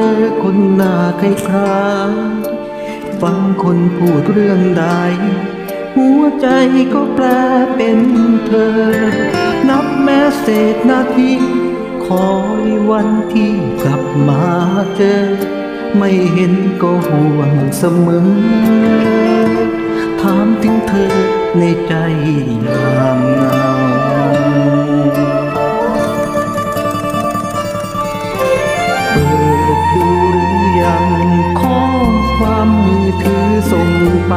จอคนหน้าใครครางฟังคนพูดเรื่องใด หัวใจก็แปลเป็นเธอ นับแม้เศษนาทีคอยวันที่กลับมาเจอ ไม่เห็นก็ห่วงเสมอ ถามถึงเธอในใจยามเหงา ไป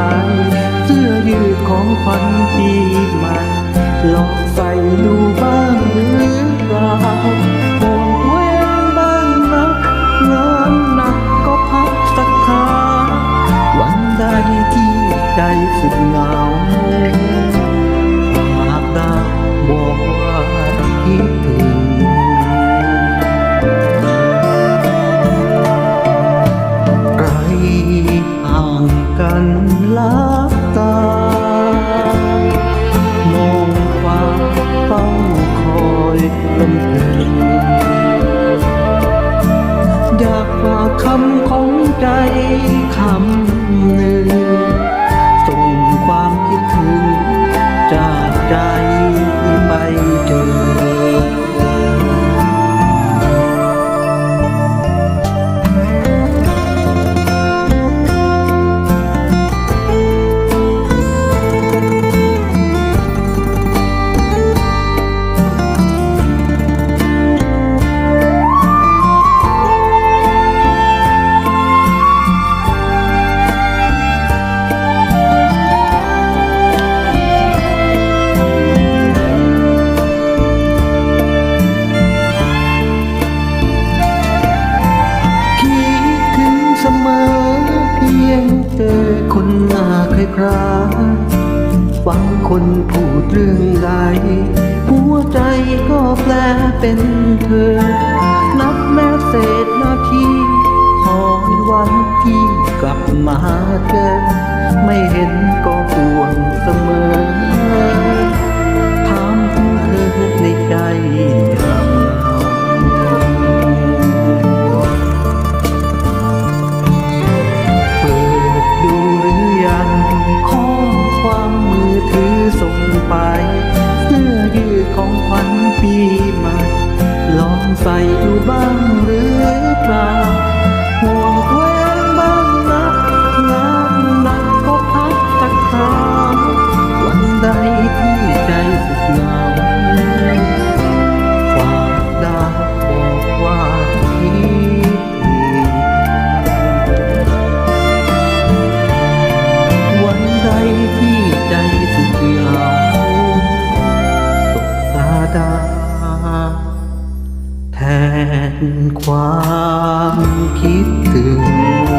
เสื้อยืดของขวัญปีใหม่ลองใส่ดูบ้างหรือเปล่าห่วงเว้นบ้างนะงานหนักก็พักสักคาวันใดที่ใจสุดเหงา กันลับตามองฟ้าเฝ้าคอยลำเพลินอยากฝากคำของใจคำ น้าคลาฟังคนพูดเรื่องใดหัวใจก็แปลเป็นเธอ นับแม้เศษ ใส่ดูบ้างหรือเปล่าห่วงแหวนบ้างนะงานหนักก็พักสักคราวันใดที่ใจสุดเหงาฝากดาวบอกว่าคิดถึงวันใดที่ใจสุดเหงาตกตาดา ความคิดถึง